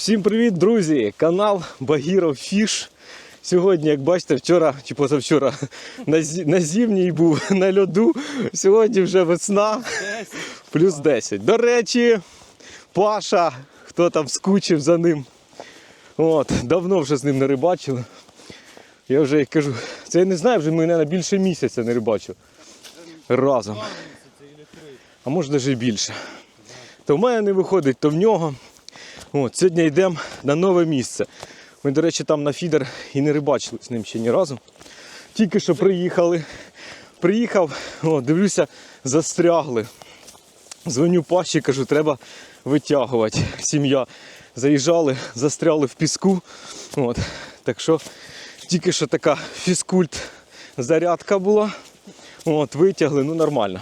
Всім привіт, друзі! Канал Багіров Фіш. Сьогодні, як бачите, вчора чи позавчора на, зі- на зимній був на льоду. Сьогодні вже весна, плюс 10. До речі, Паша, хто там скучив за ним. От, давно вже з ним не рибачили. Я вже як кажу, це я не знаю, вже ми на більше місяця не рибачив. Разом. А може навіть і більше. То в мене не виходить, то в нього. От, сьогодні йдемо на нове місце. Ми, до речі, там на фідер і не рибачили з ним ще ні разу. Тільки що приїхали. Приїхав, о, дивлюся, застрягли. Дзвоню Паші, кажу, треба витягувати. Сім'я. Заїжджали, застряли в піску. От. Так що тільки що така фізкульт зарядка була. От, витягли, ну нормально.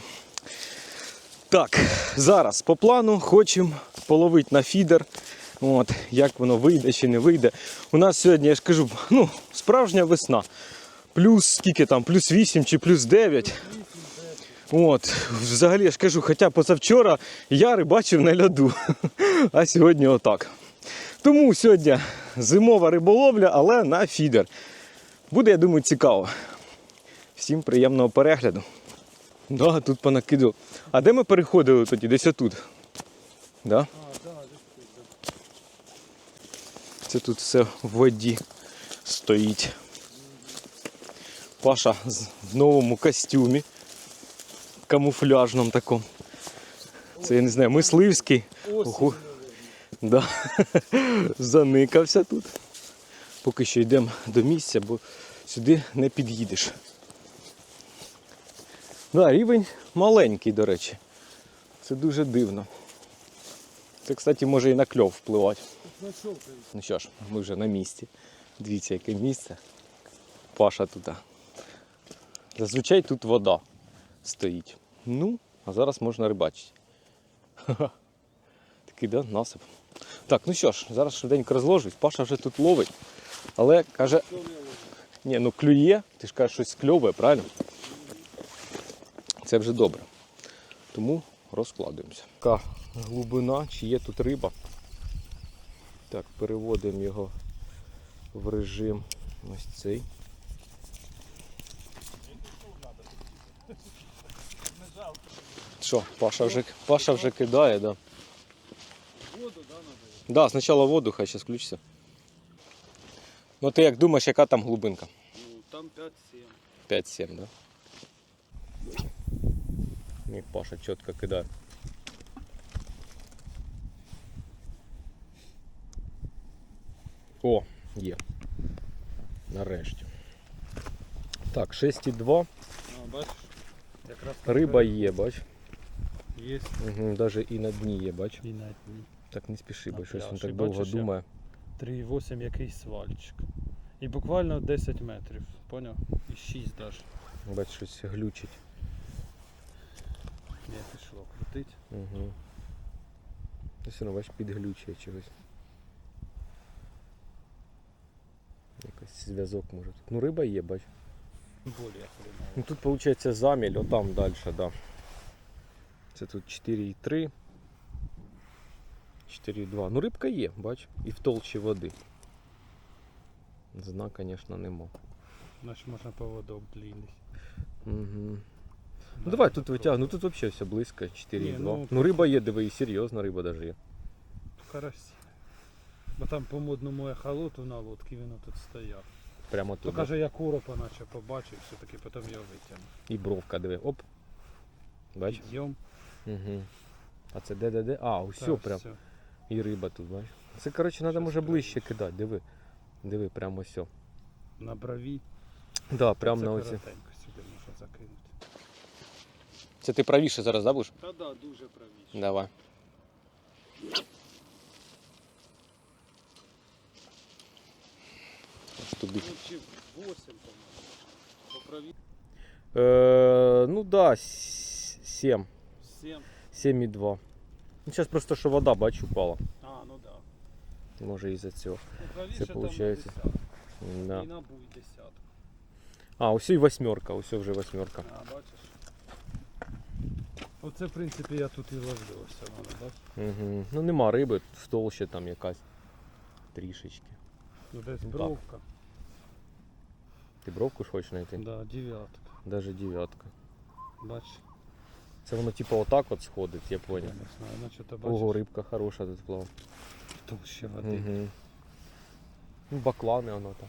Так, зараз по плану хочемо половити на фідер. От, як воно вийде чи не вийде. У нас сьогодні, я ж кажу, ну, справжня весна. Плюс скільки там, плюс 8 чи плюс 9. От, взагалі я ж кажу, хоча позавчора я рибачив на льоду, а сьогодні отак. Тому сьогодні зимова риболовля, але на фідер. Буде, я думаю, цікаво. Всім приємного перегляду. Да, тут понакидав. А де ми переходили тоді? Десь отут. Да? Це тут все в воді стоїть. Паша в новому костюмі. Камуфляжному такому. Це я не знаю, мисливський. Ого. Да. Заникався тут. Поки що йдемо до місця, бо сюди не під'їдеш. Да, рівень маленький, до речі. Це дуже дивно. Це, кстати, може і на кльов впливати. Ну що ж, ми вже на місці. Дивіться, яке місце. Паша тут. Зазвичай тут вода стоїть. Ну, а зараз можна рибачити. Ха-ха. Такий, да, насип. Так, ну що ж, зараз швиденько розложусь. Паша вже тут ловить. Але каже. Ні, ну клює, ти ж кажеш, щось кльове, правильно? Це вже добре. Тому розкладуємося. Така глибина, чи є тут риба. Так, переводимо його в режим ось цей. Що, Паша вже, Паша вже кидає, да. Воду, да, надо? Да, спочатку воду, хай зараз включиться. Ну ти як думаєш, яка там глибинка? Ну, там 5-7. 5-7, да? Ні, Паша чітко кидає. О, є. Нарешті. Так, 6,2. Бачиш? Якраз Риба є, бач. Є Угу, навіть і на дні є, бач. і на дні. Так не спіши, бо щось він так довго думає. 3,8 якийсь свальчик. І буквально 10 метрів, поняв? І 6 навіть. Бач, щось глючить. Не пішло крутить. Угу. Ось воно, бач, підглючує чогось. Якийсь зв'язок може тут. Ну риба є, бач. Более хреново. Ну тут виходить заміль, отам далі, да. Це тут 4,3. 4,2. Ну рибка є, бач, і в толщі води. Зна, звісно, нема. Значить можна поводок длинний. Угу. Ну давай тут витягну, ну тут взагалі все близько, 4,2. Ні, ну, ну, риба є, диви, і серйозна риба навіть є. Карась. Бо там по модному ехолоту на лодці він тут стояв. Прямо То каже, я коропа наче побачив, все-таки потім його витягнув. І бровка, диви. Оп. Бач? Підйом. Угу. А це де де де? А, все Та, прям. всьо. І риба тут, бач. Це, коротше, треба Щас може ближче кидати, диви. Диви, прямо все. На брові. Да, прямо на оці. коротенько сюди можна закинути. Це ти правіше зараз, да, будеш? Та да, дуже правіше. Давай. Ось туди. Ну, чи 8, по-моєму. По праві Е, ну да, 7. 7. 7,2. Ну, зараз просто що вода, бачу, упала. А, ну да. Може із-за цього. Ну, Це десятку. Да. І на буй десятку. А, ось і восьмерка, ось вже восьмерка. А, бачиш? Оце, в принципі, я тут і ложився, вона, бачиш? Угу. Ну нема риби, в толще там якась. трішечки. Ну, Десь Ну, бровка. Ти бровку ж хочеш знайти? Да, дев'ятка. Даже дев'ятка. Бач, Це воно типу отак от сходить, я я понял. не знаю, наче ти бачиш Ого, рибка хороша тут плав. толще води. Угу. Ну, баклани воно там.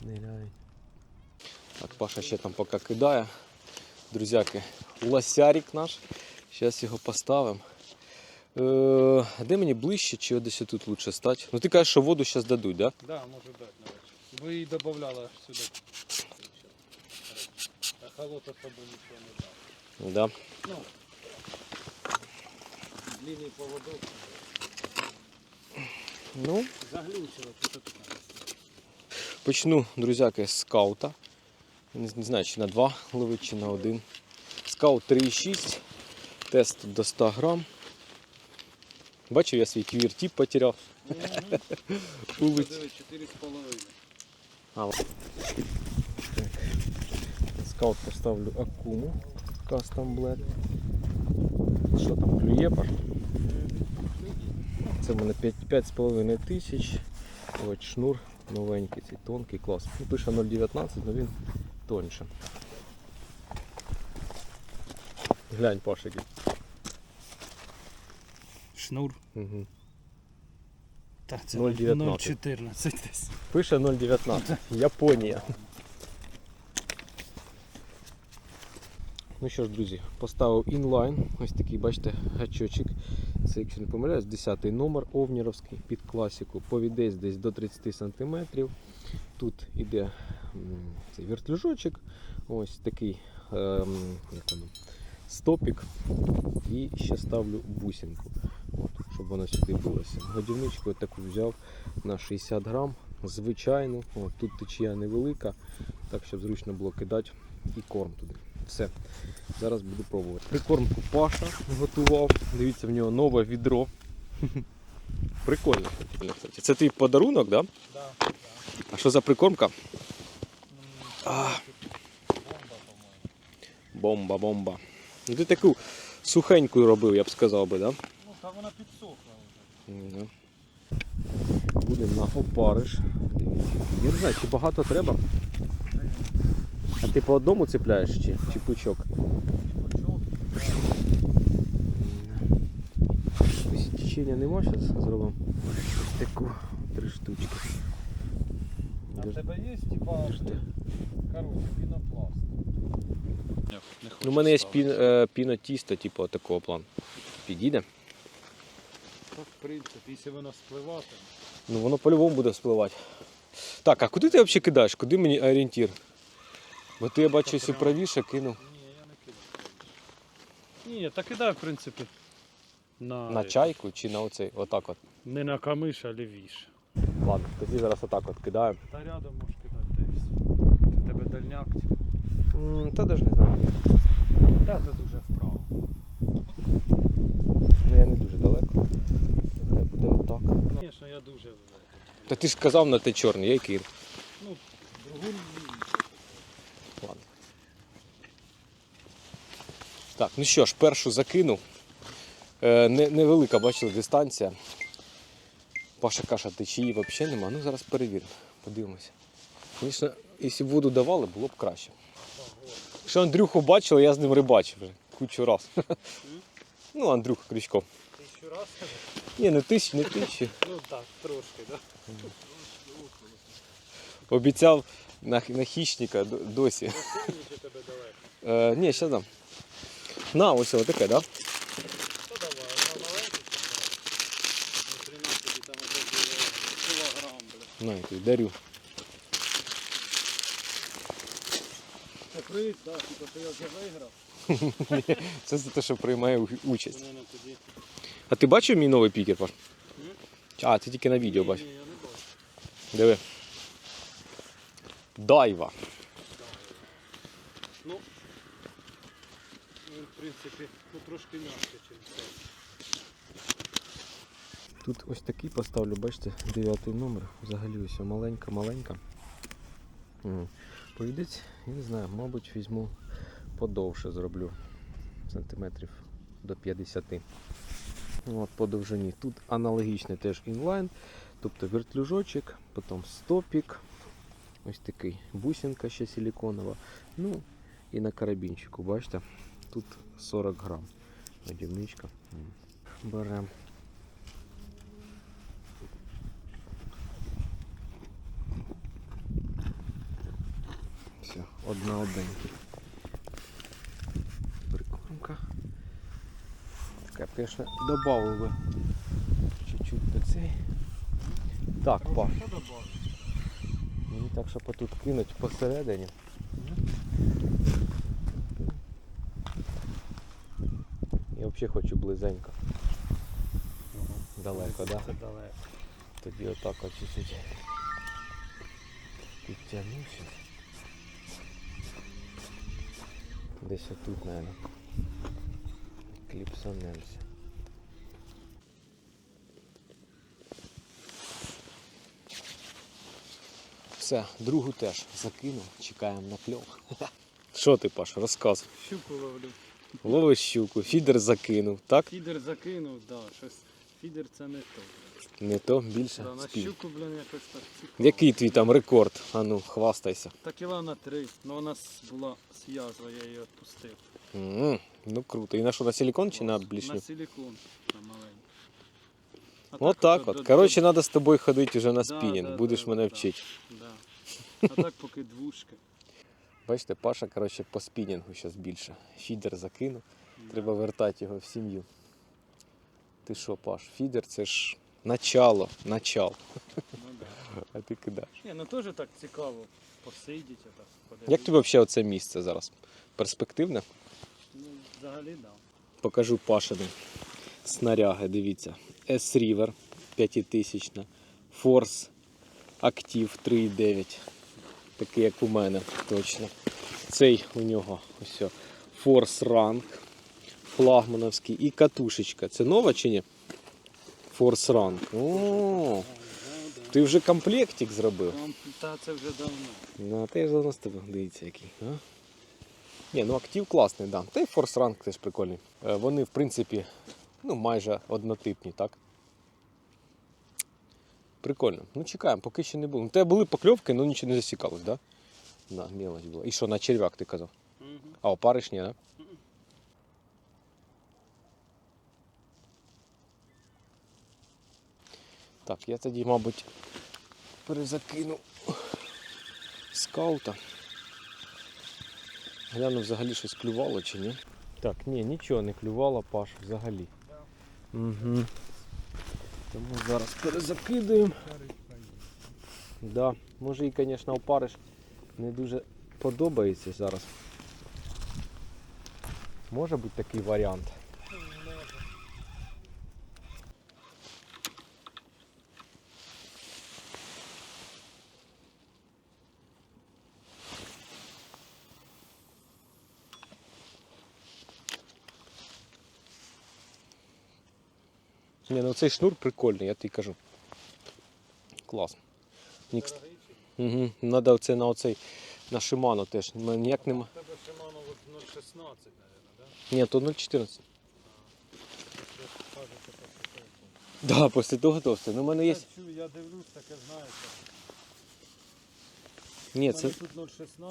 Ниряй. Так, Паша ще там поки кидає. Друзяки, лосярик наш. Зараз його поставимо. Е, де мені ближче, чи десь тут лучше стати? Ну ти кажеш, що воду зараз дадуть, так? Да? Да, може дати на вечір. Ви її додавали сюди. А холод особо нічого не дав. Да. Ну, длинний поводок. Ну, Заглючило, що тут таке. Почну, друзяки, з скаута. Не, не знаю, чи на два ловить, чи на один. Скаут 3,6. Тест до 100 грам. Бачив, я свій квіртіп потеряв. Улиць. Диви, 4,5. А, так. Скаут поставлю акуму. Custom Black. Що там, клює пар? Це в мене 5 5,5 тисяч. Ось шнур новенький, цей тонкий, клас. Ну, пише 0,19, але він тоньше. Глянь, Пашики. Шнур. Угу. Так, це 0,19. 0,14 десь. Пише 0,19. Японія. Ну що ж, друзі, поставив інлайн. Ось такий, бачите, гачочок. Це, якщо не помиляюсь, 10 номер овніровський під класику. Повідець десь до 30 см. Тут іде цей вертлюжочок. Ось такий ем, як воно, стопік. І ще ставлю бусинку, щоб воно сюди билося. Годівничку я таку взяв на 60 грам. Звичайну, От, тут течія невелика, так щоб зручно було кидати і корм туди. Все. Зараз буду пробувати. Прикормку Паша готував. Дивіться, в нього нове відро. Прикольно. Це твій подарунок, так? Да? Да. А що за прикормка? А. Бомба, бомба. Ну ти таку сухеньку робив, я б сказав би, так? Да? Ну, вона підсохла вже. Мгм. Будемо на опариш. Я не знаю, чи багато треба. А ти по одному цепляєш чи, чи пучок? Течення нема, зараз зробимо ось таку три штучки. А в тебе є, типа, короче, пінопласт. Ну, у мене є е, пінотісто, типу такого плану. Підійде? Так, в принципі, якщо воно спливатиме. Ну воно по-любому буде спливати. Так, а куди ти взагалі кидаєш? Куди мені орієнтір? Бо ти я бачу, Та якщо прямо. правіше кинув. Ні, я не кидаю. Ні, так кидаю, в принципі. На, На чайку чи на оцей? Отак от. Не на камиш, а лівіше. Ладно, тоді зараз отак от кидаємо. Та рядом можеш кидати та. Це тебе дальняк. Та навіть не знаю. Та це дуже Ну я не дуже далеко. Нехай буде отак. Звісно, я дуже в- Та ти ж казав на те чорний, я й кину. Ну, другу Ладно. Так, ну що ж, першу закинув. Е, не, невелика, бачили, дистанція. Паша каша течії взагалі нема. Ну зараз перевіримо. Подивимося. Звісно, якщо б воду давали, було б краще. Якщо Андрюху бачили, я з ним рибачив вже кучу раз. Ну, Андрюха Крючков. тисячу раз. Ні, не тисячі, не тисячі. Ну так, трошки, так. Обіцяв на, на хищника досі. Да? Тебе далеко. Ні, ще дам. На, ось таке, да? На 13 там вже було кілограм, бля. На, я тобі дарю. Приз, так, типу, що я вже виграв. Це за те, що приймає участь. А ти бачив мій новий пікер, Паш? А, ти тільки на відео бачив. Ні, я не бачу. Диви. Дайва. Ну, в принципі, ну, трошки м'якше, ніж це. Тут ось такий поставлю, бачите, дев'ятий номер. Взагалі ось маленька-маленька. М. Я не знаю, мабуть, візьму подовше зроблю. Сантиметрів до 50. От, по довжині. Тут аналогічний теж інлайн. Тобто вертлюжочок, потім стопік, ось такий бусинка ще силіконова. Ну і на карабінчику, бачите, тут 40 грам. Годівничка. М. Беремо. Все, одна одненька. Прикормка. Така, конечно, добавив би чуть-чуть до цей. Так, Паш, мені так, щоб тут кинуть посередині. Я взагалі хочу близенько. Далеко, да? Це далеко. Тоді отак от чуть-чуть підтягнувся. Десь отут, наверное. Кліпсанемося. Все, другу теж закинув, чекаємо на кльов. Що ти, Паш, розказуй. Щуку ловлю. Ловиш щуку, фідер закинув, так? Фідер закинув, да, щось. Фідер це не то. Не то більше Да, на спів. щуку, блін, якось так цікаво. Який твій там рекорд? Ану, хвастайся. Та кіла на три. Ну вона була з язва, я її відпустив. М, Ну круто. І на що, на силікон чи на блішню? На силікон, на маленький. А так от. Коротше, до- треба з тобою ходити вже на спінінг. да, Будеш да, мене да. вчити. Да. А так поки двушки. Бачите, Паша, коротше, по спінінгу зараз більше. Фідер закинув. Да. Треба вертати його в сім'ю. Ти що, Паш, фідер це ж начало, начал. Ну, да. А ти кидаєш. Ні, ну теж так цікаво посидіти, подивитися. Як тобі взагалі оце місце зараз? Перспективне? Ну, взагалі, да. Покажу Пашини снаряги, дивіться. S-River 5000, Force Active 3.9. Такий, як у мене, точно. Цей у нього ось. Force Rank флагмановський і катушечка. Це нова чи ні? Force Rank. О, ти вже комплектик зробив. Та це вже давно. Ну, а ти ж давно з тебе дивіться який. А? Ні, ну актив класний, да. Та й Rank теж прикольний. Е, Вони, в принципі, ну, майже однотипні, так? Прикольно. Ну, чекаємо, поки ще не було. У тебе були покльовки, але нічого не засікалось, так? Да? На, мелочь була. І що, на черв'як ти казав? А опариш ні, да? Так, я тоді, мабуть, перезакину скаута. Гляну, взагалі щось клювало чи ні. Так, ні, нічого не клювало, Паш, взагалі. Угу. Тому зараз перезакидуємо. Да. Може і, звісно, опариш не дуже подобається зараз. Може бути такий варіант. Ні, ну цей шнур прикольний, я тобі кажу. Клас. Нікс. Угу. Надо оце на оцей на Шимано теж. Ніяк нема. У тебе Шимано 0,16, мабуть, да? Ні, то 0,14. Це кажуть, що так, Да, після того то все. Ну, в мене є. Я чую, я дивлюсь, таке знаєте. Ні, У це, тут 0,16, в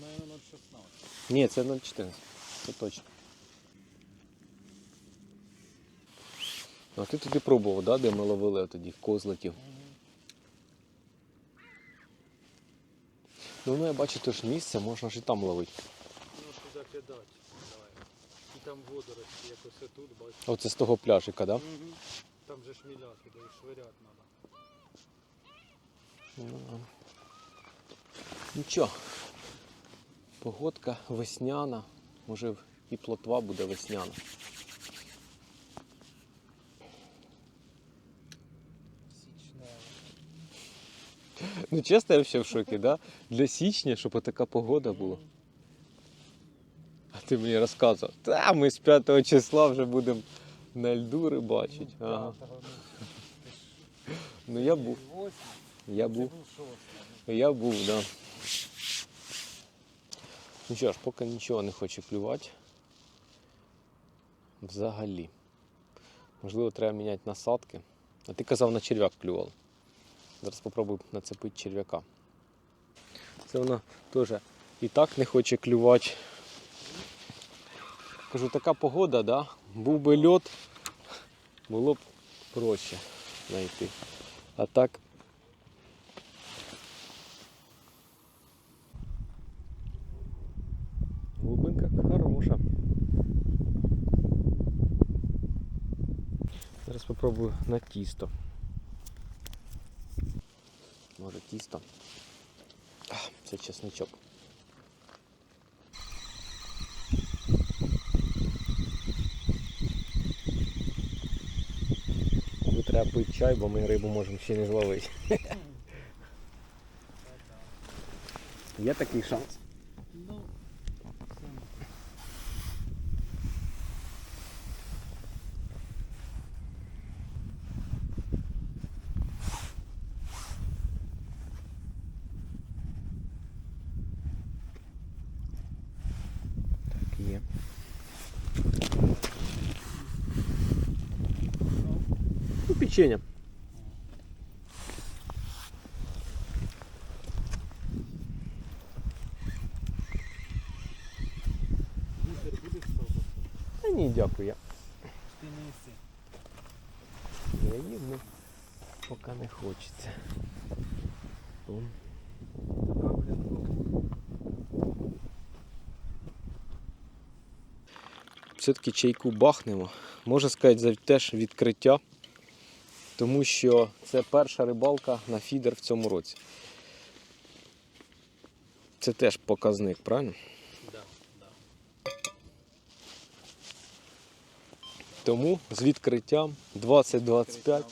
мене 0,16. ні, це 0,14. Це точно. А ти туди пробував, да, де ми ловили тоді козликів? Ну, ну я бачу теж місце, можна ж і там ловити. Ну, туди кидати. Давай. І там водорості, якось тут, бачиш. Оце з того пляжика, да? Угу. Там же шміляки, де швиряти треба. Ну, Нічого. Погодка весняна. Може і плотва буде весняна. Ну чесно, я взагалі в шокі, да? Для січня, щоб така погода була. А ти мені розказував, та ми з 5 числа вже будемо на льду рибачити. Ага. Ну я був, я був, я був, да. Ну що ж, поки нічого не хоче клювати. Взагалі. Можливо, треба міняти насадки. А ти казав, на черв'як клював. Зараз спробую нацепити черв'яка. Це вона теж і так не хоче клювати. Кажу, така погода, да? був би льот, було б проще знайти. А так. Глубинка хороша. Зараз спробую на тісто. Може тісто. Це чесничок. Мабуть, треба пити чай, бо ми рибу можемо ще не зловити. Є такий шанс. Ну, сам. Так, є. Ну, ставити? Та ні, дякую. Я, Ти не їси. я їм, ну, поки не хочеться. Все-таки чайку бахнемо. Можна сказати, за теж відкриття, тому що це перша рибалка на фідер в цьому році. Це теж показник, правильно? Да, да. Тому з відкриттям 2025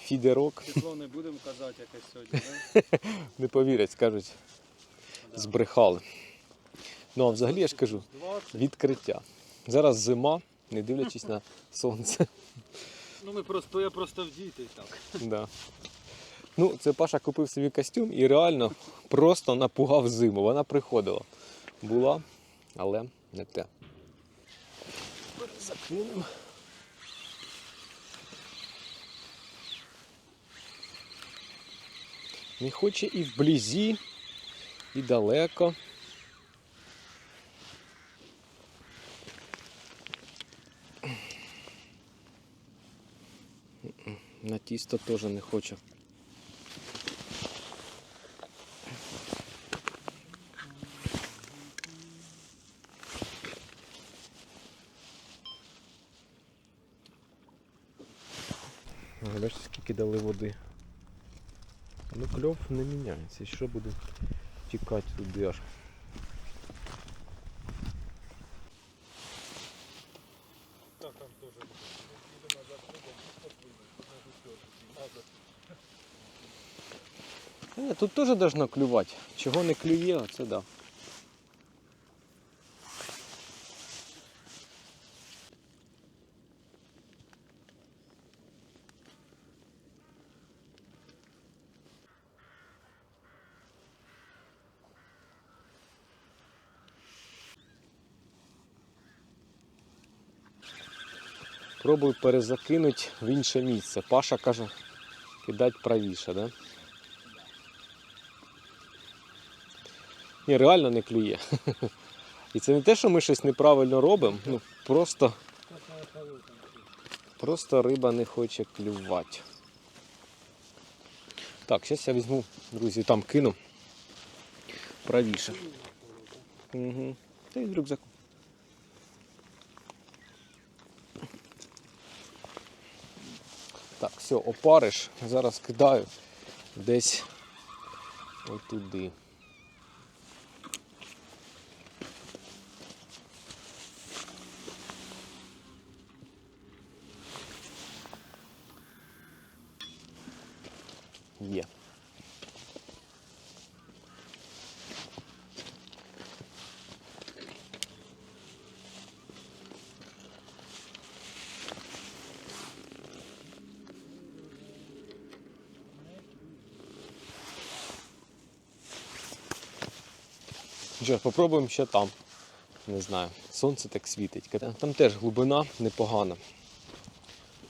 фідерок. Число не будемо казати якось сьогодні, да? Не повірять, скажуть, збрехали. Ну а взагалі я ж кажу, 20. відкриття. Зараз зима, не дивлячись на сонце. Ну ми просто, я просто вдіти і так. Да. Ну, це Паша купив собі костюм і реально просто напугав зиму. Вона приходила. Була, але не те. Закинемо. Не хоче і вблизі, і далеко. На тісто теж не хоче. Ага, Бачите, скільки дали води. Ну кльов не міняється. Що буде тікати туди аж. Так, там теж. Їдемо назад, Ні, тут теж должно клювати. Чого не клює, це да. Пробую перезакинути в інше місце. Паша каже, кидать правіше, да? Ні, реально не клює. І це не те, що ми щось неправильно робимо, ну просто, просто риба не хоче клювати. Так, зараз я візьму, друзі, там кину правіше. Угу. Та й з рюкзаку. Так, все, опариш. Зараз кидаю десь отуди. Є. Що, попробуємо ще там. Не знаю. Сонце так світить. Там теж глибина непогана.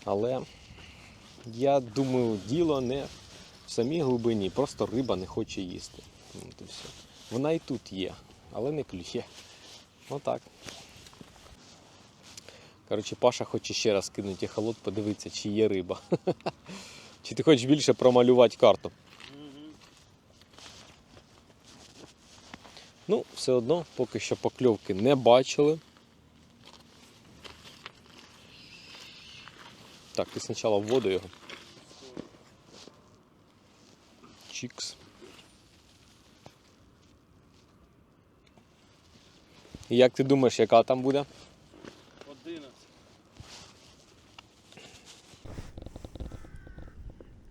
Але я думаю, діло не в самій глибині, просто риба не хоче їсти. От і все. Вона і тут є, але не клює. Отак. Коротше, Паша хоче ще раз кинути холод, подивитися, чи є риба. Чи ти хочеш більше промалювати карту? Ну, все одно, поки що покльовки не бачили. Так, ти спочатку в воду його. Чікс. І як ти думаєш, яка там буде? 11.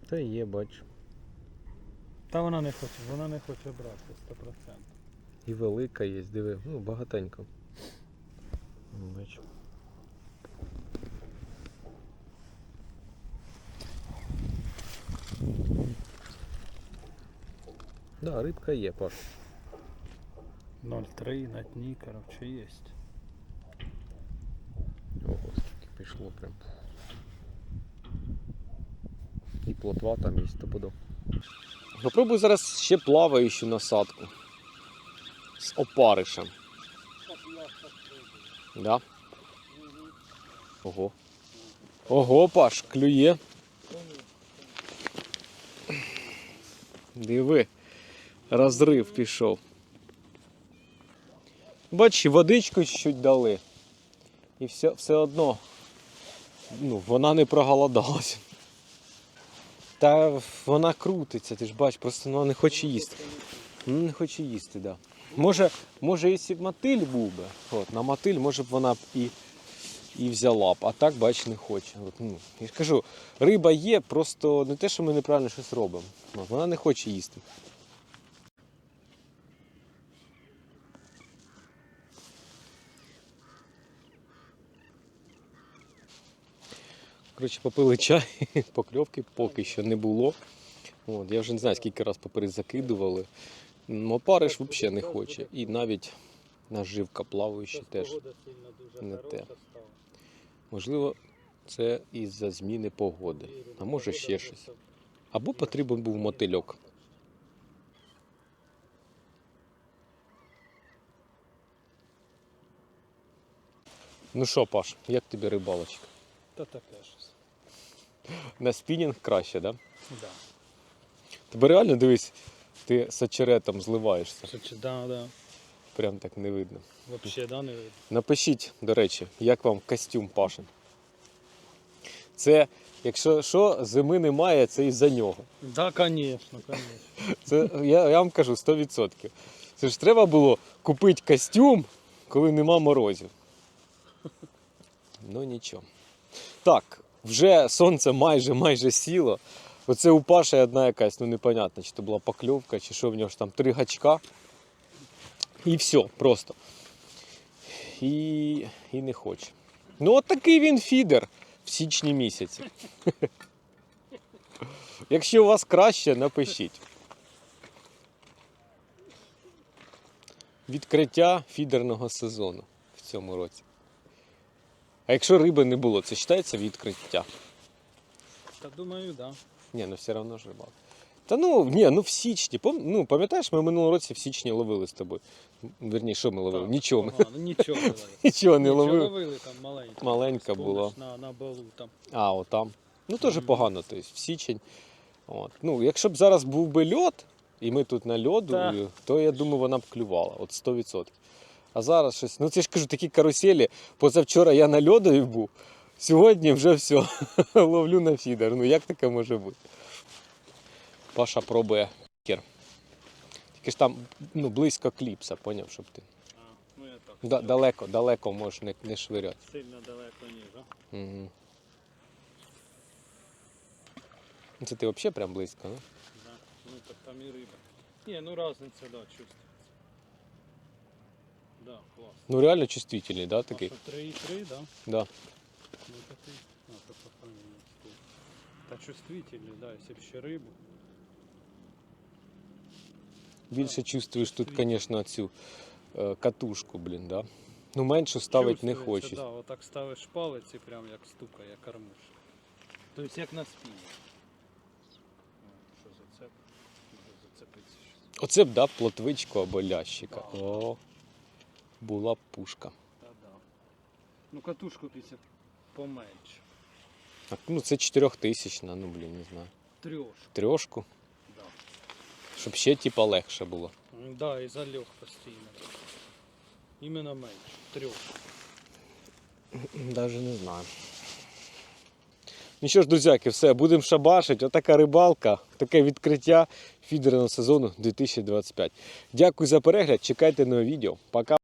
Та є, бачу. Та вона не хоче, вона не хоче брати 100%. І велика є, диви, ну багатенько. Бачу. Да, рибка є, Паш. 0,3 на дні, коротше, є. Ого, скільки пішло прям. І плотва там є стопудов. Попробуй зараз ще плаваючу насадку. З опаришем. Да? Ого. Ого, Паш, клює. Диви, розрив пішов. Бач, водичку чуть дали. І все, все одно ну, вона не проголодалась. Та вона крутиться, ти ж бач, просто вона не хоче їсти. Не хоче їсти, так. Да. Може, може, б мотиль був би, от, на мотиль, може б вона б і, і взяла б, а так, бач, не хоче. От, ну, я кажу, риба є, просто не те, що ми неправильно щось робимо. От, вона не хоче їсти. Коротше, попили чай, покльовки поки що не було. От, я вже не знаю, скільки раз поперед закидували. Опариш взагалі не хоче. І навіть наживка плаваюча теж. не те. Можливо, це із-за зміни погоди. А може ще щось. Або потрібен був мотильок. Ну що, Паш, як тобі рибалочка? Та таке щось. На спінінг краще, так? Да? Да. Тебе реально дивись, ти з очеретом зливаєшся. Чи, да, да. Прям так не видно. Вообще, да, не видно. Напишіть, до речі, як вам костюм Пашин. Це, якщо що, зими немає, це із-за нього. Да, конечно, конечно. Це я, я вам кажу 100%. Це ж треба було купити костюм, коли нема морозів. Ну нічого. Так, вже сонце майже майже сіло. Оце у Паші одна якась, ну непонятно, чи то була покльовка, чи що в нього ж там три гачка. І все, просто. І, і не хоче. Ну, от такий він фідер в січні місяці. Якщо у вас краще, напишіть. Відкриття фідерного сезону в цьому році. А якщо риби не було, це вважається відкриття? Та думаю, да. Ні, ну все одно ж рибалка. Та ну, ні, ну в січні. Пам- Ну, пам'ятаєш, ми минулого році в січні ловили з тобою. Вірніше, що ми ловили? Так, Нічого. Ми погано. Нічого не ловили. нічого не Нічого ловили. ловили там маленька. Маленька була. На, на балу там. А, отам. Ну теж Мгм. погано, тобто в січень. От. Ну, якщо б зараз був би льод, і ми тут на льоду, Так. то я думаю, вона б клювала. От 100%. А зараз щось. Ну це ж кажу, такі каруселі. Позавчора я на льодові був, сьогодні вже все. Ловлю на фідер. Ну як таке може бути? Паша пробує кір. Тільки ж там ну, близько кліпса, поняв, щоб ти. А, ну я так. Да, далеко, далеко можеш не, не швиряти. Сильно далеко ніж, а? Угу. Це ти взагалі прям близько, ну? Да. Ну так там і риба. Ні, ну разниця, да, чувствується. Да, клас. Ну реально чувствительний, да, такий? А що, 3,3, да? Да. Ну такий. А, то похоронено. Та чувствительний, да, якщо б ще рибу. Більше чувствуєш тут, звісно, цю е, катушку, блін, да? Ну меншу ставить не Чувствується, хочуть. Да, отак ставиш палець і прям як стукає кормуш. Тобто як на спині. Що зацеп. Зацепиться щось. Оце б дав плотвичку або лящика. О, була б пушка. Та да. Ну катушку після поменше. Так, ну це 4000, ну блін, не знаю. Трьош. Трьошку, Да. щоб ще типа легше було. М, Да, і зальох постійно. Іменно менше. Трьох. Даже не знаю. Ну що ж, друзяки, все, будемо шабашити. Отака рибалка, таке відкриття фідерного сезону 2025. Дякую за перегляд. Чекайте нове відео. Пока.